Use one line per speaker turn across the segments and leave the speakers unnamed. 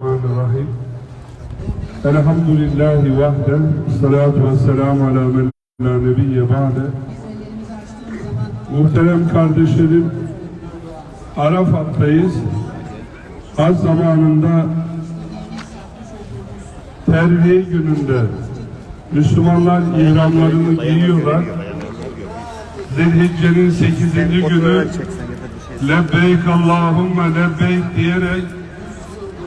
Bismillahirrahmanirrahim. Elhamdülillahi vahden. Salatu ve selamu ala men la nebiyye ba'de. Muhterem kardeşlerim, Arafat'tayız. Az zamanında terviye gününde Müslümanlar ihramlarını giyiyorlar. Zilhicce'nin 8. günü Lebbeyk Allahümme lebbeyk diyerek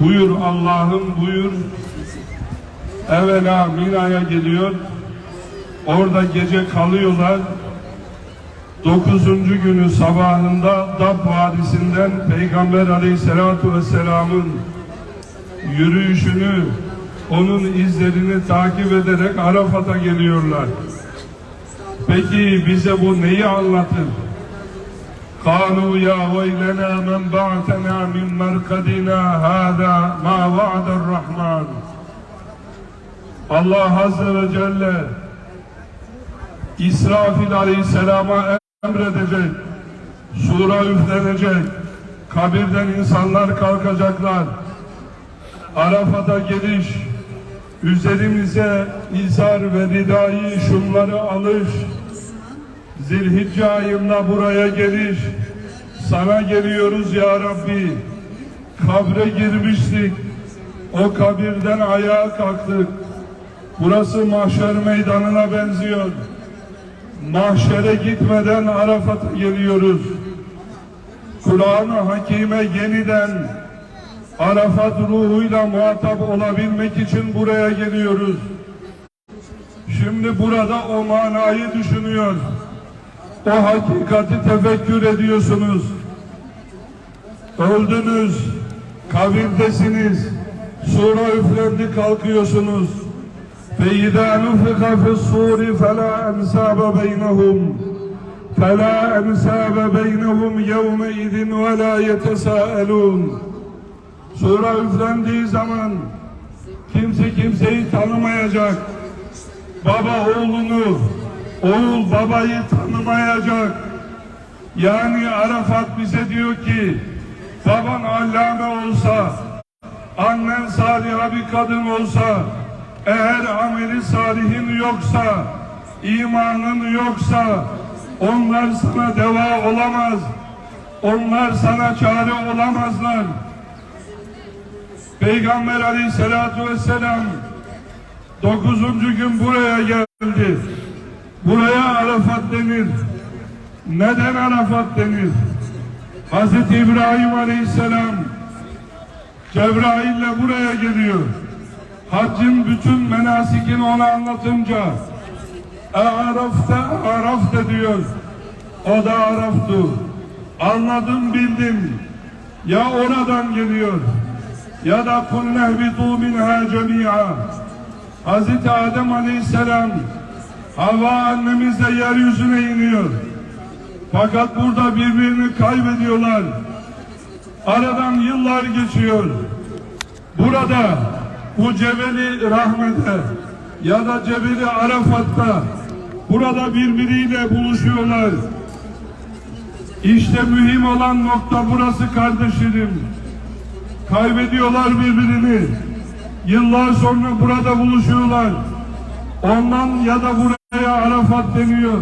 Buyur Allah'ım buyur. Evvela Mina'ya geliyor. Orada gece kalıyorlar. Dokuzuncu günü sabahında Dab Vadisi'nden Peygamber Aleyhisselatü Vesselam'ın yürüyüşünü, onun izlerini takip ederek Arafat'a geliyorlar. Peki bize bu neyi anlatır? قالوا يا ويلنا من بعثنا من مرقدنا هذا ما وعد الرحمن Allah Azze ve Celle İsrafil Aleyhisselam'a emredecek, sura üflenecek, kabirden insanlar kalkacaklar, Arafat'a geliş, üzerimize izar ve ridayı şunları alış, Zilhicce ayında buraya geliş, sana geliyoruz ya Rabbi. Kabre girmiştik, o kabirden ayağa kalktık. Burası mahşer meydanına benziyor. Mahşere gitmeden Arafat'a geliyoruz. Kur'an-ı Hakime yeniden Arafat ruhuyla muhatap olabilmek için buraya geliyoruz. Şimdi burada o manayı düşünüyor o hakikati tefekkür ediyorsunuz. Öldünüz, kavirdesiniz, sura üflendi kalkıyorsunuz. Ve idâ nufika fissûri felâ ensâbe beynehum. Felâ ensâbe beynehum yevme idin ve lâ yetesâelûn. Sura üflendiği zaman kimse kimseyi tanımayacak. Baba oğlunu, oğul babayı tanımayacak. Yani Arafat bize diyor ki baban allame olsa annen saliha bir kadın olsa eğer ameli salihin yoksa imanın yoksa onlar sana deva olamaz. Onlar sana çare olamazlar. Peygamber aleyhissalatu vesselam dokuzuncu gün buraya geldi. Buraya Arafat denir. Neden Arafat denir? Hazreti İbrahim Aleyhisselam Cebrail'le buraya geliyor. Haccın bütün menasikini ona anlatınca Araf'ta Araf'ta diyor. O da Araf'tu. Anladım bildim. Ya oradan geliyor ya da kul nehbitu minha cemi'a. Hazreti Adem Aleyhisselam Havva annemiz de yeryüzüne iniyor. Fakat burada birbirini kaybediyorlar. Aradan yıllar geçiyor. Burada bu Cebeli Rahmet'e ya da Cebeli Arafat'ta burada birbiriyle buluşuyorlar. İşte mühim olan nokta burası kardeşlerim. Kaybediyorlar birbirini. Yıllar sonra burada buluşuyorlar. Ondan ya da buraya Arafat deniyor.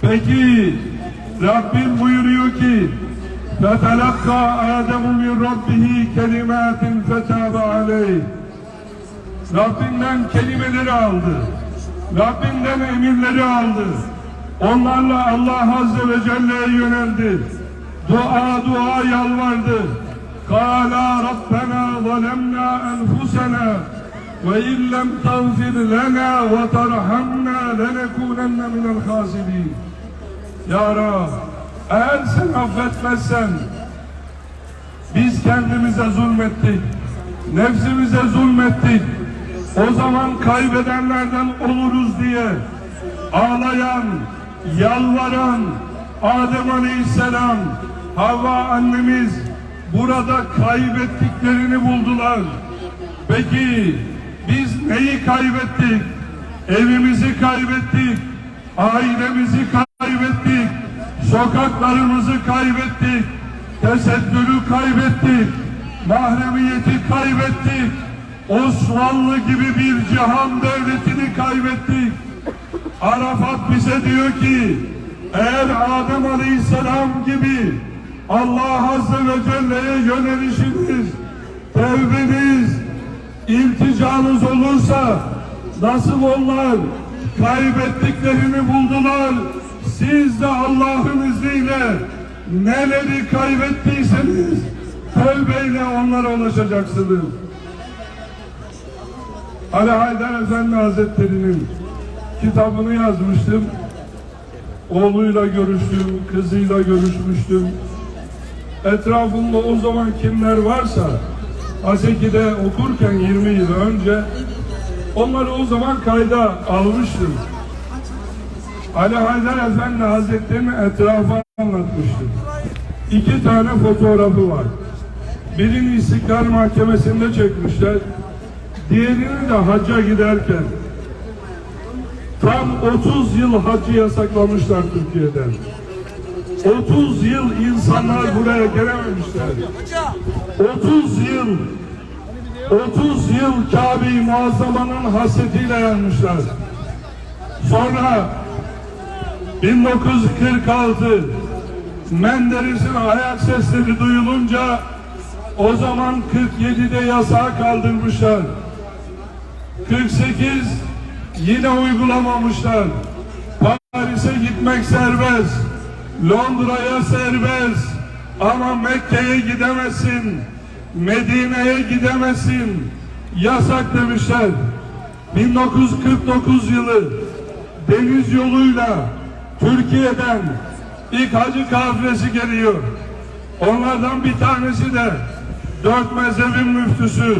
Peki Rabbim buyuruyor ki فَتَلَقَّى آدَمُ مِنْ رَبِّهِ كَلِمَاتٍ فَتَابَ عَلَيْهِ Rabbinden kelimeleri aldı. Rabbinden emirleri aldı. Onlarla Allah Azze ve Celle'ye yöneldi. Dua dua yalvardı. قَالَا رَبَّنَا ظَلَمْنَا أَنْفُسَنَا وَاِنْ لَمْ تَغْفِرْ لَنَا وَتَرْحَمْنَا لَنَكُونَنَّ مِنَ الْخَاسِرِينَ Ya Rab, eğer sen affetmezsen biz kendimize zulmettik, nefsimize zulmettik, o zaman kaybedenlerden oluruz diye ağlayan, yalvaran Adem Aleyhisselam, Havva annemiz burada kaybettiklerini buldular. Peki biz neyi kaybettik? Evimizi kaybettik, ailemizi kaybettik, sokaklarımızı kaybettik, tesettürü kaybettik, Mahremiyeti kaybettik. Osmanlı gibi bir cihan devletini kaybettik. Arafat bize diyor ki eğer Adem Aleyhisselam gibi Allah Azze ve Celle'ye yönelişiniz, tevbeniz, ilticanız olursa nasıl onlar kaybettiklerini buldular. Siz de Allah'ın izniyle neleri kaybettiyseniz tövbeyle onlara ulaşacaksınız. Ali Haydar Efendi Hazretleri'nin kitabını yazmıştım. Oğluyla görüştüm, kızıyla görüşmüştüm. Etrafımda o zaman kimler varsa Haseki'de okurken 20 yıl önce onları o zaman kayda almıştım. Ali Haydar Efendi Hazretleri'nin etrafı anlatmıştım. İki tane fotoğrafı var. Birini İstiklal Mahkemesi'nde çekmişler. Diğerini de hacca giderken tam 30 yıl hacı yasaklamışlar Türkiye'den. 30 yıl insanlar buraya gelememişler. 30 yıl 30 yıl Kabe-i Muazzama'nın hasretiyle yanmışlar. Sonra 1946 Menderes'in ayak sesleri duyulunca o zaman 47'de yasağı kaldırmışlar. 48 yine uygulamamışlar. Paris'e gitmek serbest. Londra'ya serbest. Ama Mekke'ye gidemezsin. Medine'ye gidemezsin. Yasak demişler. 1949 yılı deniz yoluyla Türkiye'den ilk hacı kafilesi geliyor. Onlardan bir tanesi de dört mezhebin müftüsü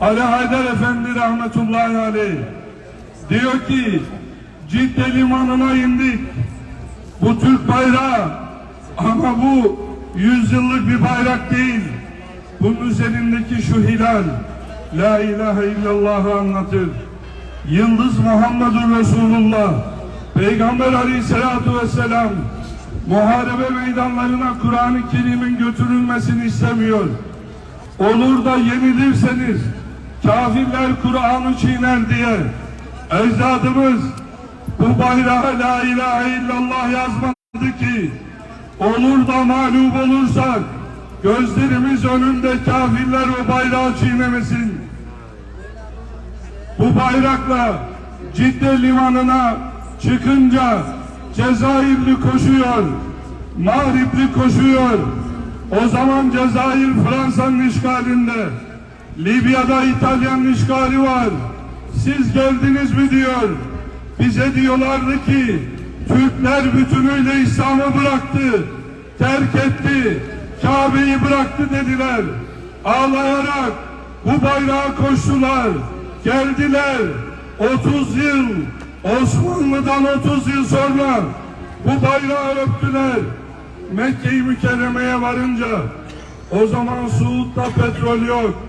Ali Haydar Efendi rahmetullahi aleyh diyor ki Cidde limanına indik. Bu Türk bayrağı ama bu yüzyıllık bir bayrak değil. Bunun üzerindeki şu hilal La ilahe illallah'ı anlatır. Yıldız Muhammedur Resulullah Peygamber aleyhissalatu vesselam muharebe meydanlarına Kur'an-ı Kerim'in götürülmesini istemiyor. Olur da yenilirseniz kafirler Kur'an'ı çiğner diye ecdadımız bu bayrağa la ilahe illallah yazmadı ki olur da mağlup olursak gözlerimiz önünde kafirler o bayrağı çiğnemesin. Bu bayrakla Cidde limanına çıkınca Cezayirli koşuyor, Mağripli koşuyor. O zaman Cezayir Fransa'nın işgalinde, Libya'da İtalyan işgali var. Siz geldiniz mi diyor. Bize diyorlardı ki Türkler bütünüyle İslam'ı bıraktı, terk etti, Kabe'yi bıraktı dediler. Ağlayarak bu bayrağa koştular, geldiler. 30 yıl, Osmanlı'dan 30 yıl sonra bu bayrağı öptüler. Mekke-i Mükerreme'ye varınca o zaman Suud'da petrol yok,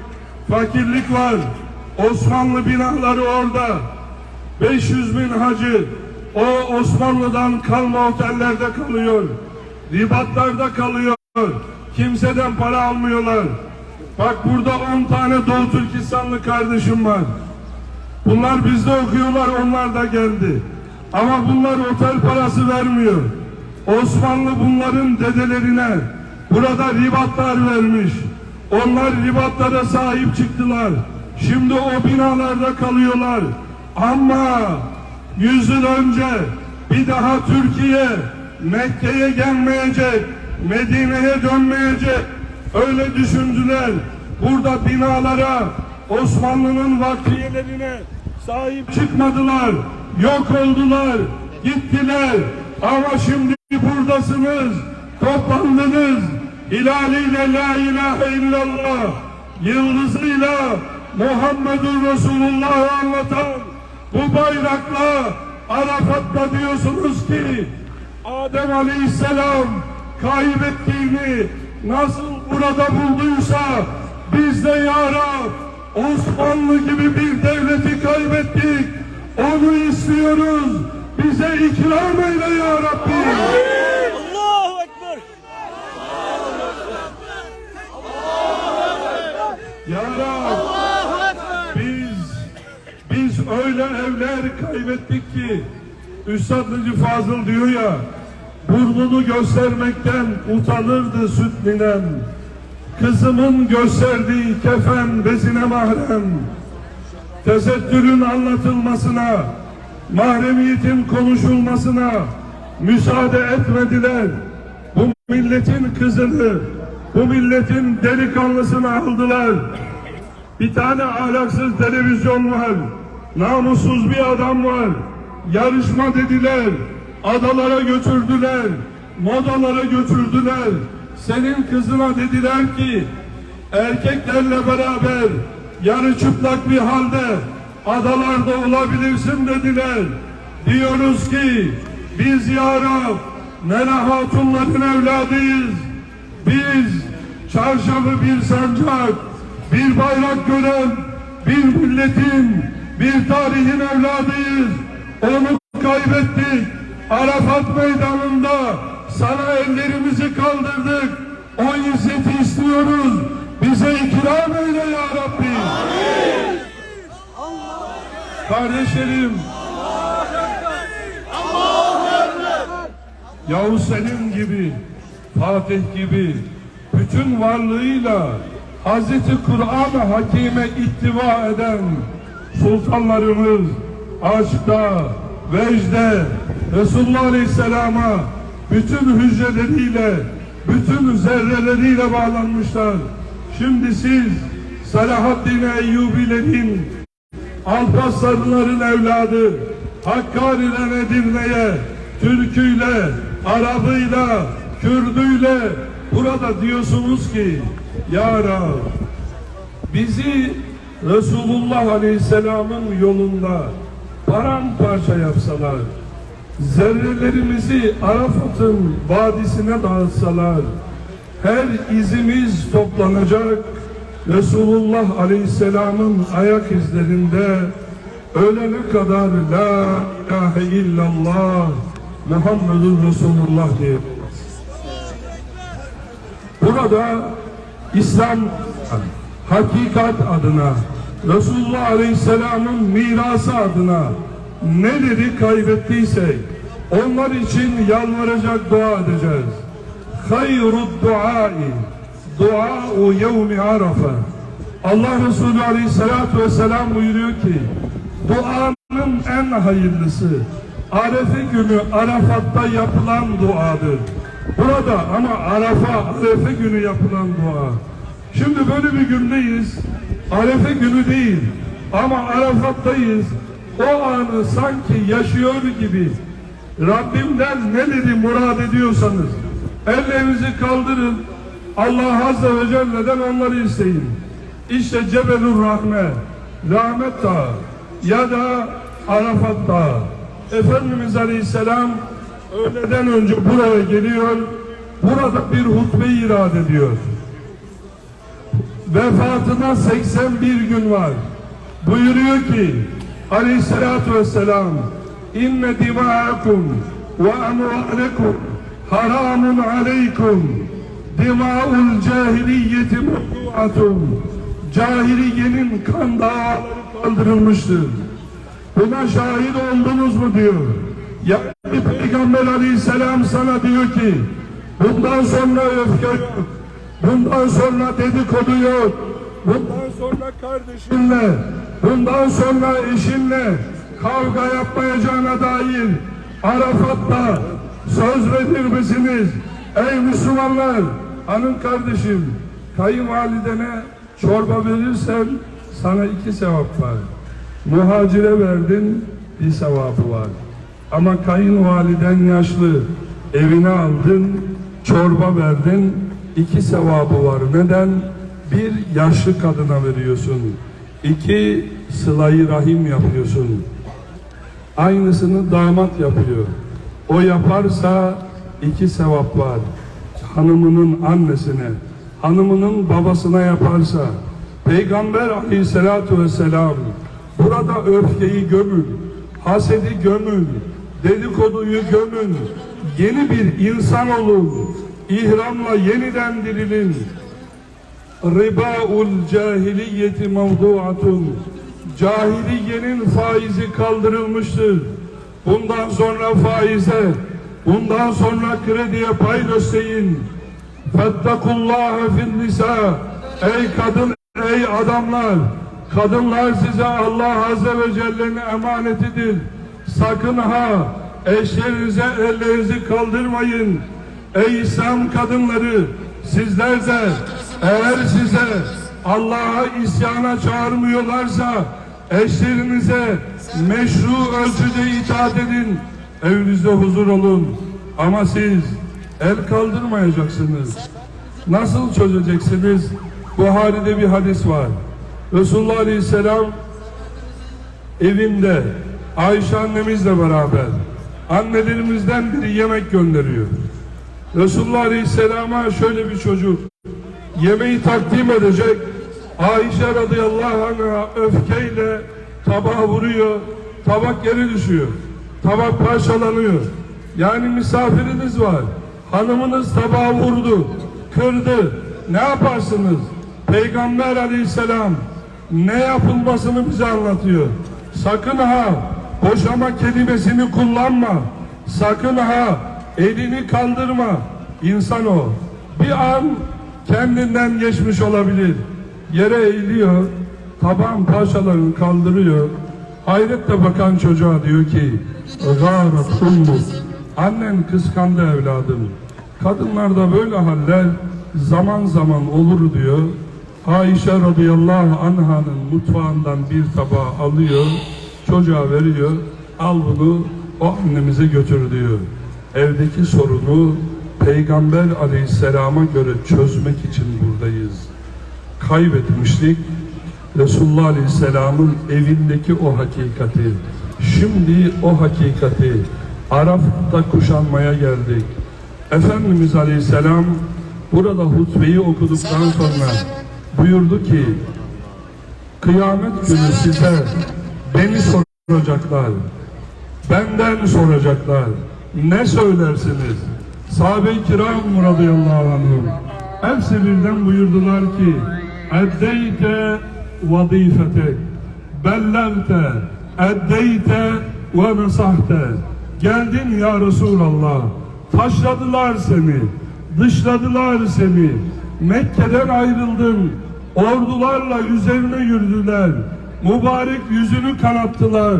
fakirlik var. Osmanlı binaları orada. 500 bin hacı o Osmanlı'dan kalma otellerde kalıyor. Ribatlarda kalıyor. Kimseden para almıyorlar. Bak burada 10 tane Doğu Türkistanlı kardeşim var. Bunlar bizde okuyorlar, onlar da geldi. Ama bunlar otel parası vermiyor. Osmanlı bunların dedelerine burada ribatlar vermiş. Onlar ribatlara sahip çıktılar. Şimdi o binalarda kalıyorlar. Ama yüz yıl önce bir daha Türkiye Mekke'ye gelmeyecek, Medine'ye dönmeyecek. Öyle düşündüler. Burada binalara, Osmanlı'nın vakfiyelerine sahip çıkmadılar. Yok oldular, gittiler. Ama şimdi buradasınız, toplandınız. Hilaliyle la ilahe illallah, yıldızıyla Muhammedur Resulullah'ı anlatan bu bayrakla Arafat'ta diyorsunuz ki Adem Aleyhisselam kaybettiğini nasıl burada bulduysa biz de ya Rab Osmanlı gibi bir devleti kaybettik. Onu istiyoruz. Bize ikram eyle ya Rabbi. Öyle evler kaybettik ki Üstad Necip Fazıl diyor ya burnunu göstermekten utanırdı süt ninem. Kızımın gösterdiği kefen bezine mahrem. Tesettürün anlatılmasına, mahremiyetin konuşulmasına müsaade etmediler. Bu milletin kızını, bu milletin delikanlısını aldılar. Bir tane ahlaksız televizyon var. Namussuz bir adam var. Yarışma dediler. Adalara götürdüler. Modalara götürdüler. Senin kızına dediler ki erkeklerle beraber yarı çıplak bir halde adalarda olabilirsin dediler. Diyoruz ki biz ya Rab Nela Hatunların evladıyız. Biz çarşafı bir sancak, bir bayrak gören bir milletin, bir tarihin evladıyız. Onu kaybettik. Arafat meydanında sana ellerimizi kaldırdık. O izzeti istiyoruz. Bize ikram eyle ya Rabbi. Kardeşlerim. Yavuz Selim gibi, Fatih gibi bütün varlığıyla Hazreti Kur'an-ı Hakim'e ittiva eden sultanlarımız aşkta, vecde, Resulullah Aleyhisselam'a bütün hücreleriyle, bütün zerreleriyle bağlanmışlar. Şimdi siz Selahaddin Eyyubilerin Alparslanların evladı Hakkari'den Edirne'ye Türküyle, Arabıyla, Kürdüyle burada diyorsunuz ki Ya Rab bizi Resulullah Aleyhisselam'ın yolunda paramparça yapsalar zerrelerimizi Arafat'ın vadisine dağıtsalar her izimiz toplanacak Resulullah Aleyhisselam'ın ayak izlerinde ölene kadar La ilahe illallah Muhammedun Resulullah diye. Burada İslam hakikat adına Resulullah Aleyhisselam'ın mirası adına neleri kaybettiysek onlar için yalvaracak dua edeceğiz. Hayrud duai dua'u yevmi arafa Allah Resulü Aleyhisselatü Vesselam buyuruyor ki duanın en hayırlısı Arefe günü Arafat'ta yapılan duadır. Burada ama Arafa, Arefe günü yapılan dua. Şimdi böyle bir gündeyiz. Arefe günü değil ama Arafat'tayız. O anı sanki yaşıyor gibi Rabbimden neleri murad ediyorsanız ellerinizi kaldırın. Allah Azze ve Celle'den onları isteyin. İşte Cebelur Rahme, Rahmet Dağı ya da Arafat Dağı. Efendimiz Aleyhisselam öğleden önce buraya geliyor. Burada bir hutbe irad ediyor. Vefatına 81 gün var. Buyuruyor ki Aleyhisselatü Vesselam İnne dima'akum ve amvalekum haramun aleykum dima'ul cahiliyeti mutluatun cahiliyenin kan dağları kaldırılmıştır. Buna şahit oldunuz mu diyor. Yani Peygamber aleyhisselam sana diyor ki bundan sonra öfke yok. Bundan sonra dedikodu yok. Bundan sonra kardeşinle, bundan sonra eşinle kavga yapmayacağına dair Arafat'ta söz verir misiniz? Ey Müslümanlar, hanım kardeşim, kayınvalidene çorba verirsen sana iki sevap var. Muhacire verdin bir sevabı var. Ama kayınvaliden yaşlı evine aldın çorba verdin iki sevabı var. Neden? Bir yaşlı kadına veriyorsun. İki sılayı rahim yapıyorsun. Aynısını damat yapıyor. O yaparsa iki sevap var. Hanımının annesine, hanımının babasına yaparsa, Peygamber aleyhissalatu vesselam burada öfkeyi gömün, hasedi gömün, dedikoduyu gömün, yeni bir insan olun, ihramla yeniden dirilin. Ribaul cahiliyeti mevduatun. Cahiliyenin faizi kaldırılmıştır. Bundan sonra faize, bundan sonra krediye pay gösterin. Fettakullaha fin nisa. Ey kadın, ey adamlar. Kadınlar size Allah Azze ve Celle'nin emanetidir. Sakın ha eşlerinize ellerinizi kaldırmayın. Ey İslam kadınları sizler de eğer size Allah'a isyana çağırmıyorlarsa eşlerinize meşru ölçüde itaat edin. Evinizde huzur olun. Ama siz el kaldırmayacaksınız. Nasıl çözeceksiniz? Buhari'de bir hadis var. Resulullah Aleyhisselam evinde Ayşe annemizle beraber annelerimizden biri yemek gönderiyor. Resulullah Aleyhisselam'a şöyle bir çocuk yemeği takdim edecek. Ayşe radıyallahu anh'a öfkeyle tabağa vuruyor. Tabak yere düşüyor. Tabak parçalanıyor. Yani misafiriniz var. Hanımınız tabağı vurdu, kırdı. Ne yaparsınız? Peygamber aleyhisselam ne yapılmasını bize anlatıyor. Sakın ha boşama kelimesini kullanma. Sakın ha elini kaldırma. İnsan o. Bir an kendinden geçmiş olabilir. Yere eğiliyor, taban parçalarını kaldırıyor. Hayretle bakan çocuğa diyor ki, Gârat ummuk, annen kıskandı evladım. Kadınlarda böyle haller zaman zaman olur diyor. Ayşe radıyallahu anhanın mutfağından bir tabağı alıyor, çocuğa veriyor. Al bunu o annemize götür diyor. Evdeki sorunu Peygamber aleyhisselama göre çözmek için buradayız. Kaybetmiştik. Resulullah aleyhisselamın evindeki o hakikati. Şimdi o hakikati Araf'ta kuşanmaya geldik. Efendimiz aleyhisselam burada hutbeyi okuduktan sonra buyurdu ki Kıyamet günü size beni soracaklar. Benden soracaklar. Ne söylersiniz? Sahabe-i kiram radıyallahu anhum. Hepsi birden buyurdular ki Eddeyte vazifetek Bellerte Eddeyte ve nasahte Geldin ya Resulallah Taşladılar seni Dışladılar seni Mekke'den ayrıldın Ordularla üzerine yürüdüler. Mübarek yüzünü kanattılar.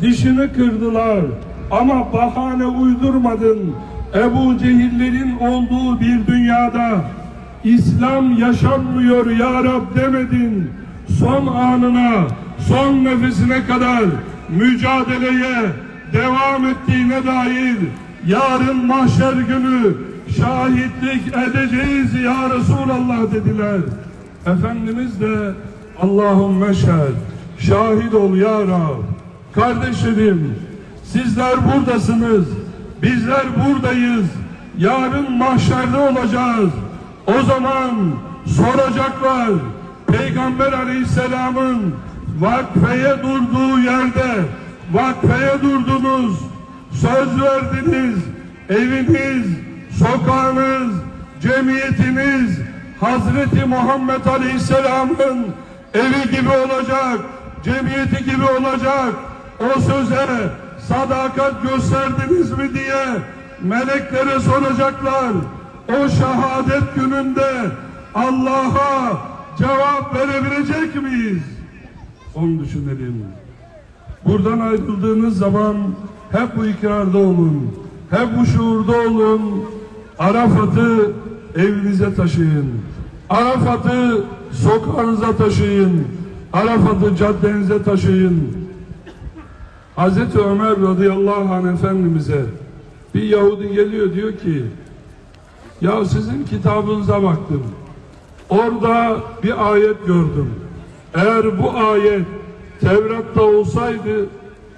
Dişini kırdılar. Ama bahane uydurmadın. Ebu Cehillerin olduğu bir dünyada İslam yaşanmıyor ya Rab demedin. Son anına, son nefesine kadar mücadeleye devam ettiğine dair yarın mahşer günü şahitlik edeceğiz ya Resulallah dediler. Efendimiz de Allahümme şehad, şahit ol ya Rab. Kardeşlerim, sizler buradasınız, bizler buradayız. Yarın mahşerde olacağız. O zaman soracaklar, Peygamber aleyhisselamın vakfeye durduğu yerde, vakfeye durdunuz, söz verdiniz, eviniz, sokağınız, cemiyetiniz, Hazreti Muhammed Aleyhisselam'ın evi gibi olacak, cemiyeti gibi olacak. O söze sadakat gösterdiniz mi diye meleklere soracaklar. O şehadet gününde Allah'a cevap verebilecek miyiz? Onu düşünelim. Buradan ayrıldığınız zaman hep bu ikrarda olun. Hep bu şuurda olun. Arafat'ı evinize taşıyın. Arafat'ı sokağınıza taşıyın. Arafat'ı caddenize taşıyın. Hazreti Ömer radıyallahu anh efendimize bir Yahudi geliyor diyor ki ya sizin kitabınıza baktım. Orada bir ayet gördüm. Eğer bu ayet Tevrat'ta olsaydı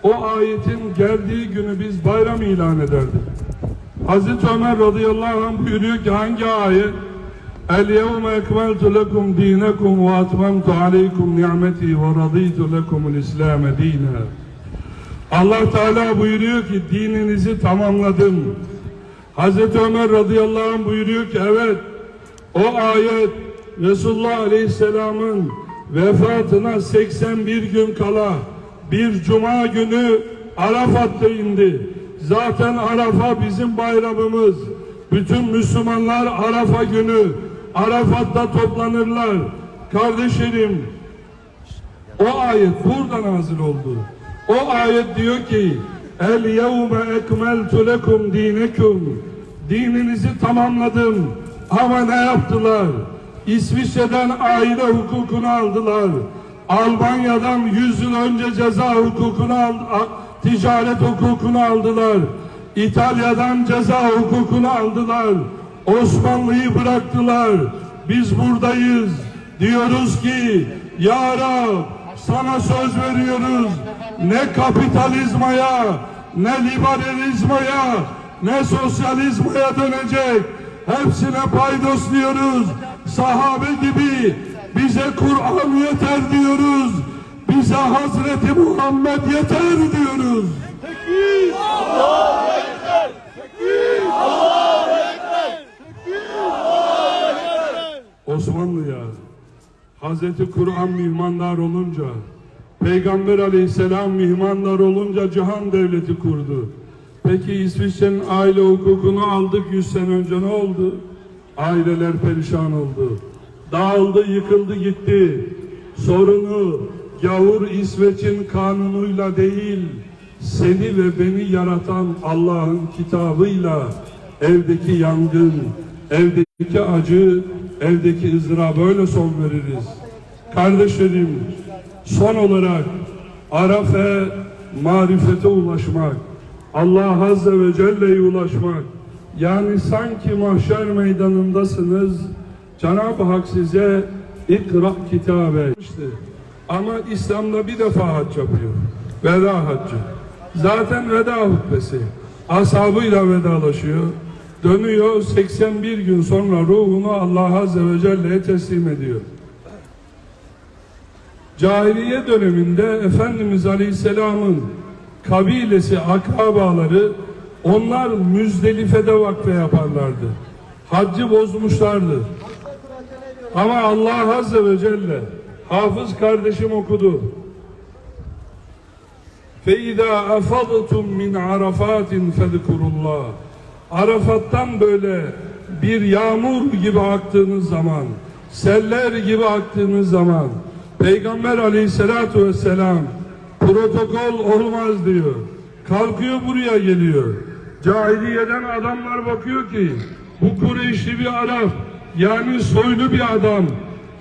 o ayetin geldiği günü biz bayram ilan ederdik. Hazreti Ömer radıyallahu anh buyuruyor ki hangi ayet? El yevme ekmeltu lekum dinekum ve atmemtu aleykum ni'meti ve raditu lekumul İslam'e dine. Allah Teala buyuruyor ki dininizi tamamladım. Hazreti Ömer radıyallahu anh buyuruyor ki evet o ayet Resulullah Aleyhisselam'ın vefatına 81 gün kala bir cuma günü Arafat'ta indi. Zaten Arafa bizim bayramımız. Bütün Müslümanlar Arafa günü Arafat'ta toplanırlar. Kardeşlerim o ayet burada nazil oldu. O ayet diyor ki El yevme ekmeltu lekum dinekum Dininizi tamamladım. Ama ne yaptılar? İsviçre'den aile hukukunu aldılar. Almanya'dan 100 yıl önce ceza hukukunu aldı, ticaret hukukunu aldılar. İtalya'dan ceza hukukunu aldılar. Osmanlı'yı bıraktılar. Biz buradayız. Diyoruz ki Ya Rab sana söz veriyoruz. Ne kapitalizmaya, ne liberalizmaya, ne sosyalizmaya dönecek. Hepsine paydosluyoruz. Sahabe gibi bize Kur'an yeter diyoruz. Bize Hazreti Muhammed yeter diyoruz. Osmanlı'ya Hazreti Kur'an mihmandar olunca Peygamber aleyhisselam mihmandar olunca cihan devleti kurdu. Peki İsviçre'nin aile hukukunu aldık 100 sene önce ne oldu? Aileler perişan oldu. Dağıldı, yıkıldı, gitti. Sorunu gavur İsveç'in kanunuyla değil, seni ve beni yaratan Allah'ın kitabıyla evdeki yangın, evdeki acı, evdeki ızdıraba böyle son veririz. Kardeşlerim, son olarak Arafe marifete ulaşmak, Allah Azze ve Celle'ye ulaşmak, yani sanki mahşer meydanındasınız, Cenab-ı Hak size ikra kitabe. İşte, ama İslam'da bir defa hac yapıyor. Veda haccı. Zaten veda hutbesi. Ashabıyla vedalaşıyor. Dönüyor 81 gün sonra ruhunu Allah Azze ve Celle'ye teslim ediyor Cahiliye döneminde Efendimiz Aleyhisselam'ın kabilesi, akrabaları onlar Müzdelife'de vakfe yaparlardı. Haccı bozmuşlardı. Ama Allah Azze ve Celle hafız kardeşim okudu. فَاِذَا اَفَضْتُمْ مِنْ عَرَفَاتٍ فَذْكُرُ اللّٰهِ Arafat'tan böyle bir yağmur gibi aktığınız zaman, seller gibi aktığınız zaman, Peygamber aleyhissalatu vesselam protokol olmaz diyor. Kalkıyor buraya geliyor. Cahiliyeden adamlar bakıyor ki bu Kureyşli bir Arap yani soylu bir adam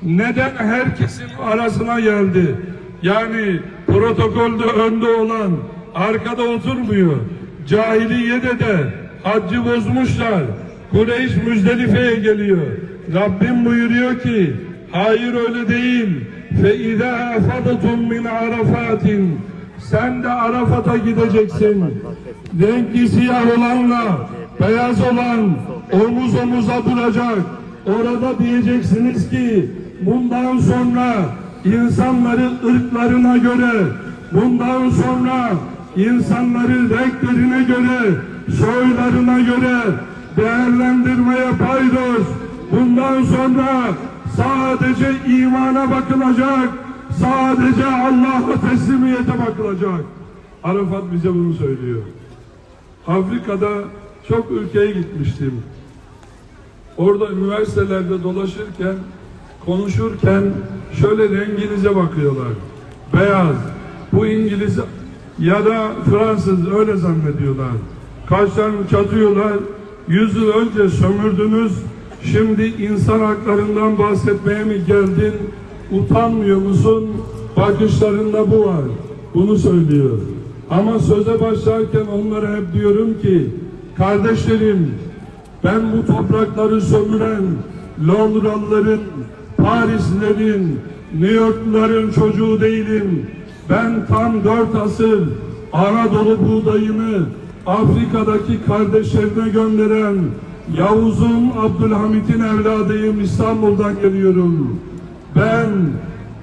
neden herkesin arasına geldi? Yani protokolde önde olan arkada oturmuyor. Cahiliyede de haccı bozmuşlar. Kureyş Müzdelife'ye geliyor. Rabbim buyuruyor ki hayır öyle değil. İzâ efadtum min arafatin sen de Arafat'a gideceksin. Renkli siyah olanla beyaz olan omuz omuza duracak. Orada diyeceksiniz ki bundan sonra insanları ırklarına göre, bundan sonra insanları renklerine göre, soylarına göre değerlendirmeye paydos. Bundan sonra sadece imana bakılacak, sadece Allah'a teslimiyete bakılacak. Arafat bize bunu söylüyor. Afrika'da çok ülkeye gitmiştim. Orada üniversitelerde dolaşırken, konuşurken şöyle renginize bakıyorlar. Beyaz, bu İngiliz ya da Fransız öyle zannediyorlar. Kaşlarını çatıyorlar. Yüz yıl önce sömürdünüz, şimdi insan haklarından bahsetmeye mi geldin? Utanmıyor musun? Bakışlarında bu var. Bunu söylüyor. Ama söze başlarken onlara hep diyorum ki, kardeşlerim, ben bu toprakları sömüren Londralıların, Parislilerin, New Yorkluların çocuğu değilim. Ben tam dört asır Anadolu buğdayını Afrika'daki kardeşlerine gönderen Yavuz'un Abdülhamit'in evladıyım İstanbul'dan geliyorum. Ben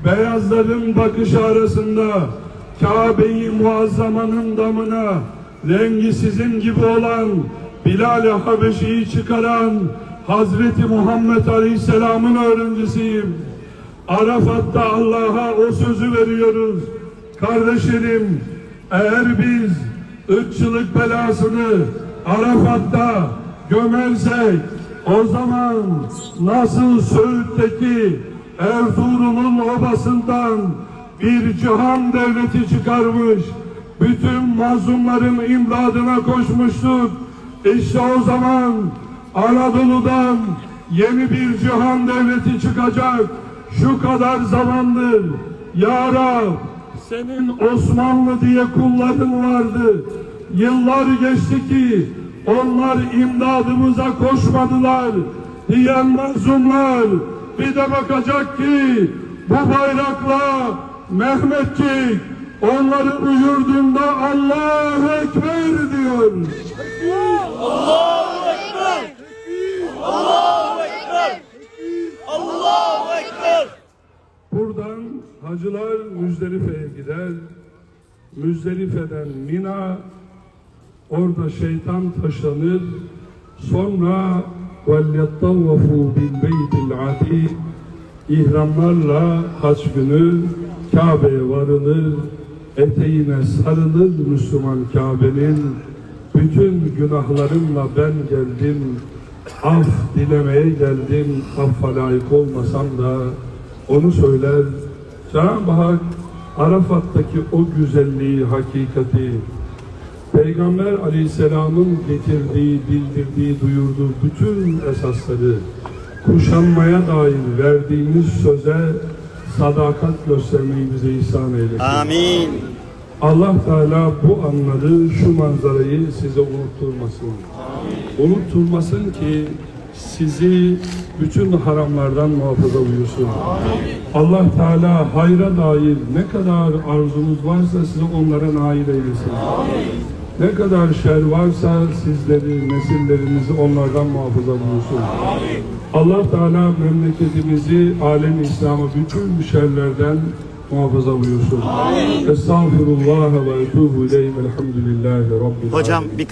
beyazların bakışı arasında Kabe'yi muazzamanın damına rengi sizin gibi olan Bilal-i Habeşi'yi çıkaran Hazreti Muhammed Aleyhisselam'ın öğrencisiyim. Arafat'ta Allah'a o sözü veriyoruz. Kardeşlerim, eğer biz ırkçılık belasını Arafat'ta gömersek o zaman nasıl Söğüt'teki Erzurum'un obasından bir cihan devleti çıkarmış, bütün mazlumların imdadına koşmuştuk. İşte o zaman Anadolu'dan yeni bir cihan devleti çıkacak. Şu kadar zamandır Ya Rab, senin Osmanlı diye kulların vardı. Yıllar geçti ki onlar imdadımıza koşmadılar diyen mazlumlar bir de bakacak ki bu bayrakla Mehmetçik onların yurdunda Allahu Ekber diyor.
Allahu Ekber! Allahu Ekber! Allahu Ekber!
Buradan hacılar Müzdelife'ye gider. Müzdelife'den Mina, orada şeytan taşlanır. Sonra وَلْيَطَّوَّفُوا بِالْبَيْتِ الْعَتِيقِ İhramlarla haç günü Kabe'ye varılır. Eteğine sarılır Müslüman Kabe'nin. Bütün günahlarımla ben geldim. Af dilemeye geldim. Affa layık olmasam da onu söyler. Cenab-ı Hak Arafat'taki o güzelliği, hakikati, Peygamber Aleyhisselam'ın getirdiği, bildirdiği, duyurduğu bütün esasları kuşanmaya dair verdiğimiz söze sadakat göstermeyi bize ihsan eylesin.
Amin.
Allah Teala bu anları, şu manzarayı size unutturmasın. Unutturmasın ki sizi bütün haramlardan muhafaza buyursun. Allah Teala hayra dair ne kadar arzunuz varsa size onlara nail eylesin. Ne kadar şer varsa sizleri, nesillerinizi onlardan muhafaza buyursun. Allah Teala memleketimizi, alem İslam'ı bütün şerlerden muhafaza buyursun. Estağfirullah ve etubu ileyhi velhamdülillahi rabbil
Hocam bir